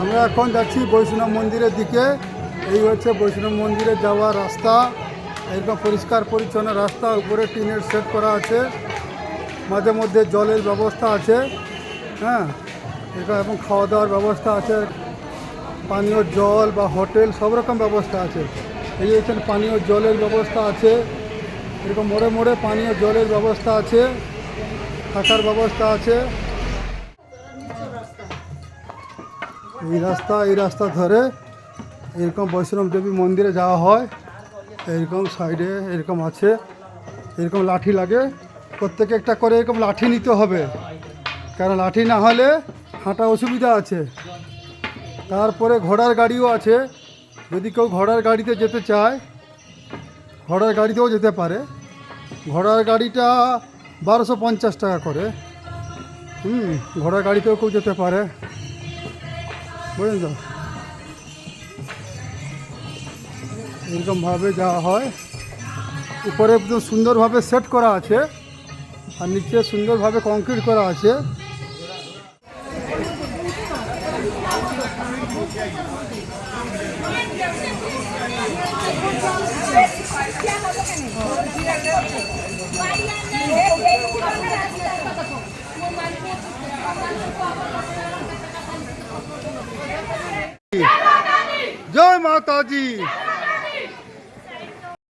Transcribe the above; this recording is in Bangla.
আমরা এখন যাচ্ছি বৈষ্ণব মন্দিরের দিকে। এই হচ্ছে বৈষ্ণব মন্দিরে যাওয়ার রাস্তা। একদম পরিষ্কার, পরিচ্ছন্ন রাস্তা। উপরে টিনের সেট করা আছে। মাঝে মধ্যে জলের ব্যবস্থা আছে। হ্যাঁ এটা এবং খাওয়া দাওয়ার ব্যবস্থা আছে। পানীয় জল বা হোটেল সব রকম ব্যবস্থা আছে। এই এখানে পানীয় জলের ব্যবস্থা আছে। এরকম মোড়ে মোড়ে পানীয় জলের ব্যবস্থা আছে। থাকার ব্যবস্থা আছে। এই রাস্তা এই রাস্তা ধরে এরকম বৈষ্ণব দেবী মন্দিরে যাওয়া হয়। এরকম সাইডে এরকম আছে। এরকম লাঠি লাগে। প্রত্যেকে একটা করে এরকম লাঠি নিতে হবে। কারণ লাঠি না হলে হাঁটা অসুবিধা আছে। তারপরে ঘোড়ার গাড়িও আছে। যদি কেউ ঘোড়ার গাড়িতে যেতে চায়, ঘোড়ার গাড়িতেও যেতে পারে। ঘোড়ার গাড়িটা বারোশো পঞ্চাশ টাকা করে। হুম, ঘোড়ার গাড়িতেও কেউ যেতে পারে। বুঝলেন তো এরকমভাবে যাওয়া হয়। উপরে একদম সুন্দরভাবে সেট করা আছে, আর নিচে সুন্দরভাবে কংক্রিট করা আছে। tal